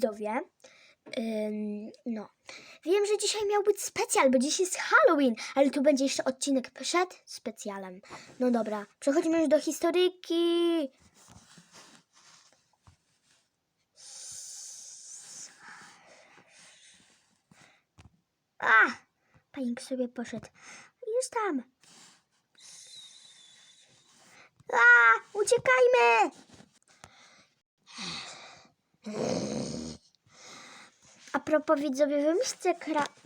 widzowie. Ym, no. Wiem, że dzisiaj miał być specjal, bo dziś jest Halloween, ale tu będzie jeszcze odcinek przed specjalem. No dobra, przechodzimy już do historyjki. A! Panik sobie poszedł. Już tam. A! Uciekajmy! A propos widzowie, wymyślcie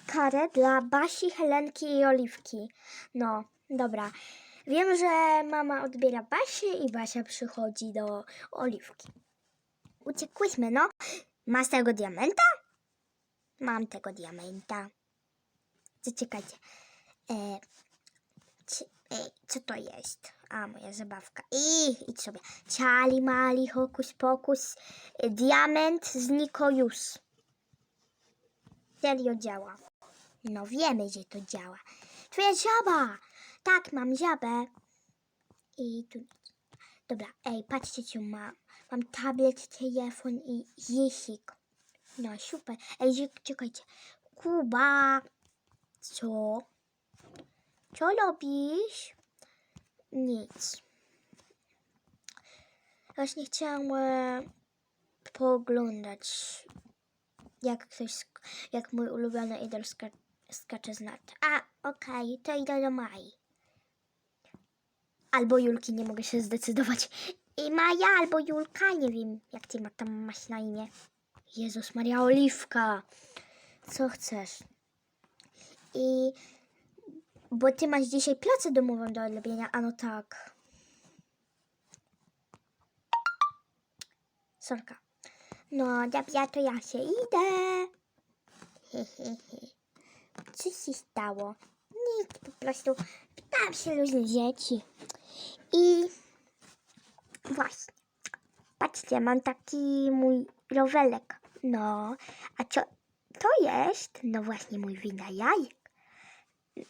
karę dla Basi, Helenki i Oliwki. No, dobra. Wiem, że mama odbiera Basię i Basia przychodzi do Oliwki. Uciekłyśmy, no. Masz tego diamenta? Mam tego diamenta. Zaczekajcie. E, e, co to jest? A, moja zabawka. I idź sobie. Ciali mali, hokus pokus. E, diament znikł już. Serio działa. No wiemy, że to działa. Twoja żaba! Tak, mam żabę. I tu... Dobra, ej, patrzcie, co mam. Mam tablet, telefon i jesik. No, super. Ej, czekajcie. Kuba! Co? Co robisz? Nic. Właśnie chciałam e, pooglądać, jak ktoś, jak mój ulubiony idol ska skacze z nart. A, okej, to idę do Mai. Albo Julki, nie mogę się zdecydować. I Maja albo Julka, nie wiem, jak ty ma tam masz na imię. Jezus Maria Oliwka. Co chcesz? I bo ty masz dzisiaj pracę domową do odrobienia, a no tak. Sorka. No, dobra, to ja się idę. Co się stało? Nic, po prostu pytałam się luźnych dzieci. I właśnie. Patrzcie, mam taki mój rowerek. No, a co to jest? No właśnie mój wynajajek.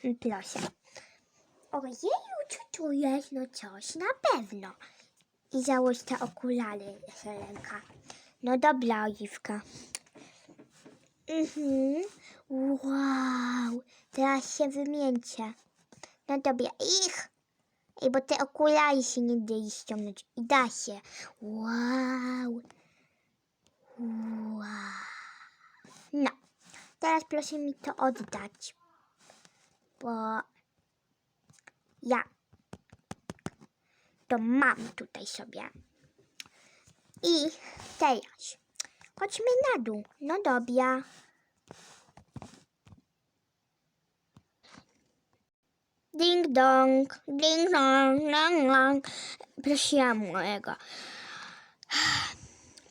Mm, Proszę. Ojeju, co tu jest? No coś, na pewno. I załóż te okulary, Helenka. No dobra, Oliwka. Mhm. Wow. Teraz się wymieńcie. No dobra, ich. Ej, bo te okulary się nie da ściągnąć. I da się. Wow. Wow. No. Teraz proszę mi to oddać bo ja to mam tutaj sobie. I teraz chodźmy na dół. No dobra. Ding dong, ding dong, dong dong. Prosiłam mojego.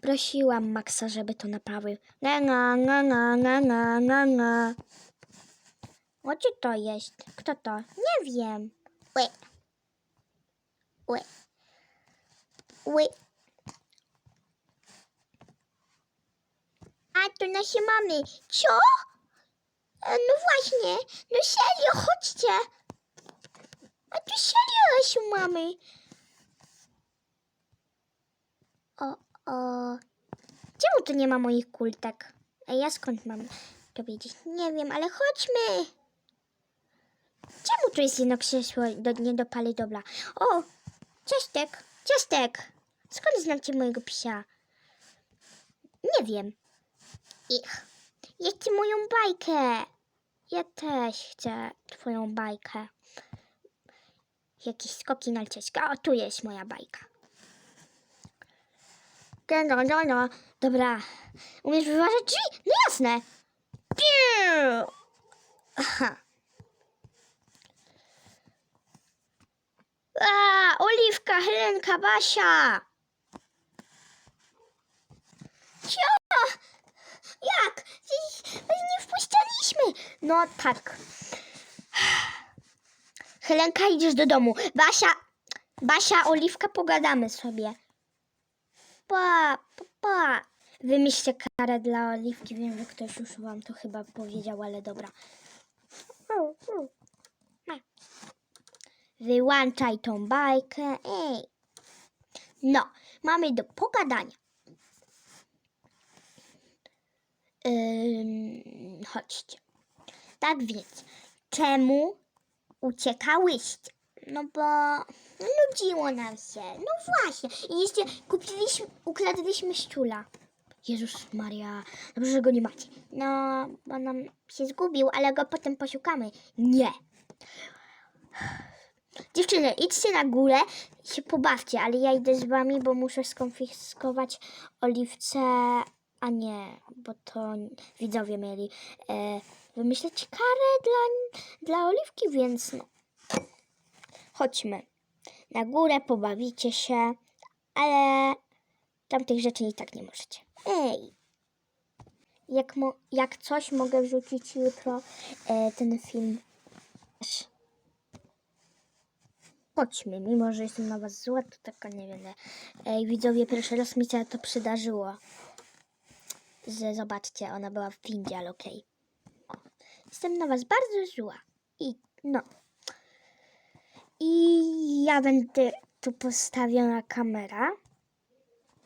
Prosiłam Maxa, żeby to naprawił. Na na na na na na na na. O, to jest? Kto to? Nie wiem. Ły. Ły. Ły. To nasze mamy. Co? E, No właśnie. No serio, chodźcie. A tu serio nasze mamy. O, o. Czemu tu nie ma moich kultek? A ja skąd mam to wiedzieć? Nie wiem, ale chodźmy. Czemu tu jest jedno krzesło do, nie do pali dobra? O, ciastek, ciastek. Skąd znacie mojego psia? Nie wiem. Ich. Chcę moją bajkę. Ja też chcę twoją bajkę. Jakieś skoki narciarska. O, tu jest moja bajka. No, no, no. Dobra. Umiesz wyważać drzwi? No jasne. Aha. A, Oliwka, Helenka, Basia! Cio! Jak? Ich nie wpuszczaliśmy! No tak. Helenka, idziesz do domu. Basia, Basia, Oliwka, pogadamy sobie. Pa, pa, pa. Wymyślcie karę dla Oliwki. Wiem, że ktoś już wam to chyba powiedział, ale dobra. Wyłączaj tą bajkę. Ej. No, mamy do pogadania. chodźcie. Tak więc, czemu uciekałyście? No bo nudziło nam się. No właśnie. I jeszcze kupiliśmy, ukradliśmy szczula. Jezus Maria, dobrze, że go nie macie. No, bo nam się zgubił, ale go potem poszukamy. Nie. Dziewczyny, idźcie na górę się pobawcie, ale ja idę z wami, bo muszę skonfiskować oliwce, a nie, bo to widzowie mieli e, wymyśleć karę dla, dla oliwki, więc no. Chodźmy. Na górę pobawicie się, ale tamtych rzeczy i tak nie możecie. Ej! Jak, mo- jak coś mogę wrzucić jutro e, ten film. Chodźmy, mimo że jestem na was zła, to taka nie będę. Ej, widzowie, pierwszy raz mi się to przydarzyło. Że zobaczcie, ona była w windzie, ale okej. O, Jestem na was bardzo zła. I no. I ja będę tu postawiona kamera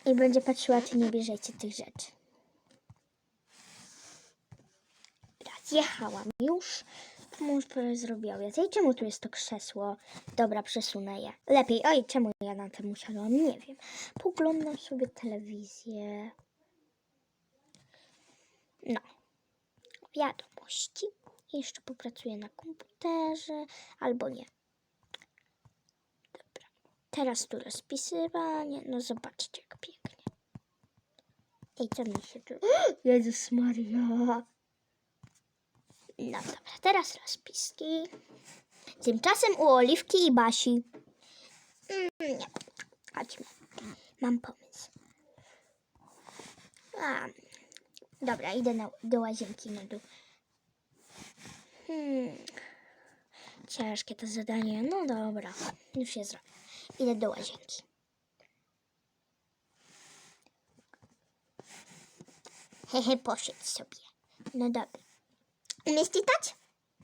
i będzie patrzyła, czy nie bierzecie tych rzeczy. Dobra, zjechałam już. Mąż zrobił obiad. I czemu tu jest to krzesło? Dobra, przesunę je. Lepiej. Oj, czemu ja na tym usiadłam? Nie wiem. Poglądam sobie telewizję. No. Wiadomości. Jeszcze popracuję na komputerze. Albo nie. Dobra. Teraz tu rozpisywanie. No zobaczcie, jak pięknie. Ej, co mi się tu... Jezus Maria. No dobra, teraz rozpiski. Tymczasem u Oliwki i Basi. Mm, nie, chodźmy. Mam pomysł. A, dobra, idę na, do łazienki na dół. Hmm. Ciężkie to zadanie. No dobra, już je zrobię. Idę do łazienki. Hehe, poszedł sobie. No dobra. Umiesz czytać?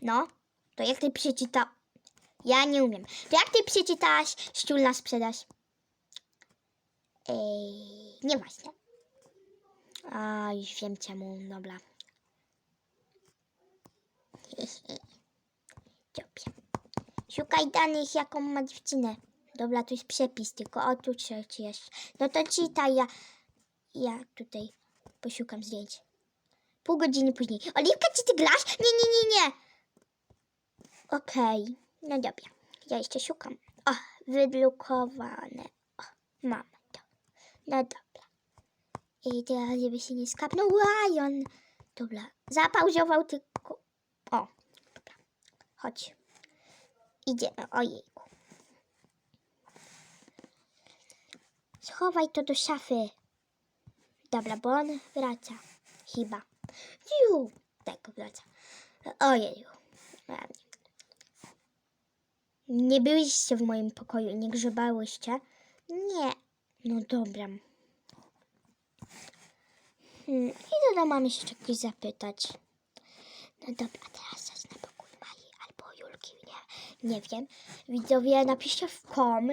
No. To jak ty przeczytał? Ja nie umiem. To jak ty przeczytałaś szczul na sprzedaż? Ej, nie właśnie. A, już wiem czemu. Dobra. Dobrze. Szukaj danych, jaką ma dziewczynę. Dobra, tu jest przepis, tylko o tu trzeci jest. No to czytaj, ja, ja tutaj poszukam zdjęć. Pół godziny później. Oliwka, czy ty grasz? Nie, nie, nie, nie. Okej, no dobra. Ja jeszcze szukam. O, wydrukowane. O, mamy to. No dobra. I teraz, żeby się nie skapnął Lion. Dobra, zapauzował tylko. O, dobra. Chodź. Idziemy, ojejku. Schowaj to do szafy. Dobra, bo on wraca. Chyba. Ju, tak wraca. Ojeju. Nie byliście w moim pokoju, nie grzebałyście? Nie. No dobra. Hmm, idę do mamy się czegoś zapytać. No dobra, teraz zacznę pokój Mai albo Julki, nie, nie wiem. Widzowie, napiszcie w kom,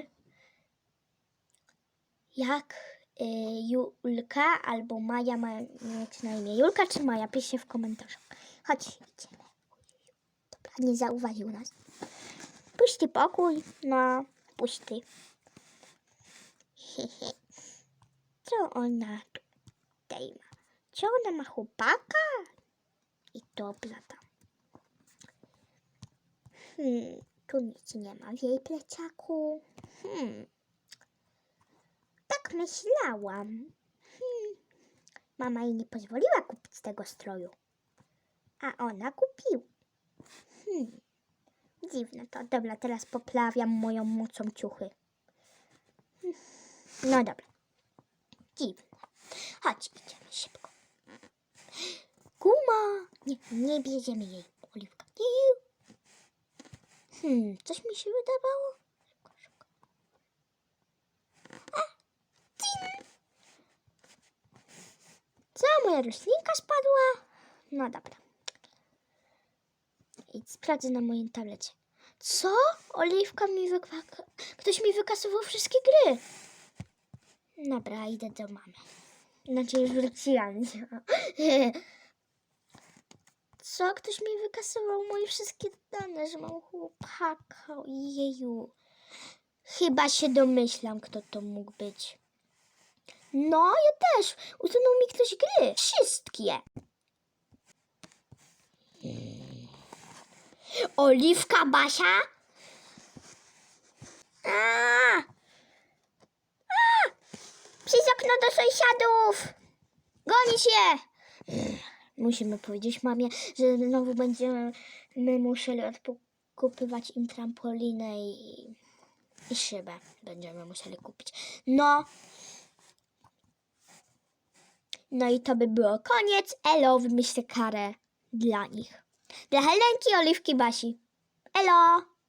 jak y, Julka albo Maja ma mieć na imię. Julka czy Maja? Piszcie w komentarzu. Chodź, idziemy. Dobra, nie zauważył nas. Pusty pokój, no, pusty. Co ona tutaj ma? Co ona ma chłopaka? I dobra tam. Hmm, tu nic nie ma w jej plecaku. Hmm. Tak myślałam. Hmm. Mama jej nie pozwoliła kupić tego stroju. A ona kupiła. Hmm. Dziwne to. Dobra, teraz poprawiam moją mocą ciuchy. Hmm. No dobra. Dziwne. Chodź, idziemy szybko. Guma! Nie, nie bierzemy jej. Oliwka. Hmm, coś mi się wydawało. Co, moja roślinka spadła? No dobra. I sprawdzę na moim tablecie. Co? Oliwka mi wykwa... Ktoś mi wykasował wszystkie gry. Dobra, idę do mamy. Znaczy już wróciłam. Co? Ktoś mi wykasował moje wszystkie dane, że mam chłopaka. Jeju. Chyba się domyślam, kto to mógł być. No, ja też. Usunął mi ktoś gry. Wszystkie. Oliwka Basia? A! A! Przez okno do sąsiadów! Gonić je! Musimy powiedzieć mamie, że znowu będziemy my musieli odkupywać im trampolinę i, i szybę. Będziemy musieli kupić. No. No i to by było koniec. Elo, wymyślę karę dla nich. Dla Helenki, Oliwki, Basi. Elo!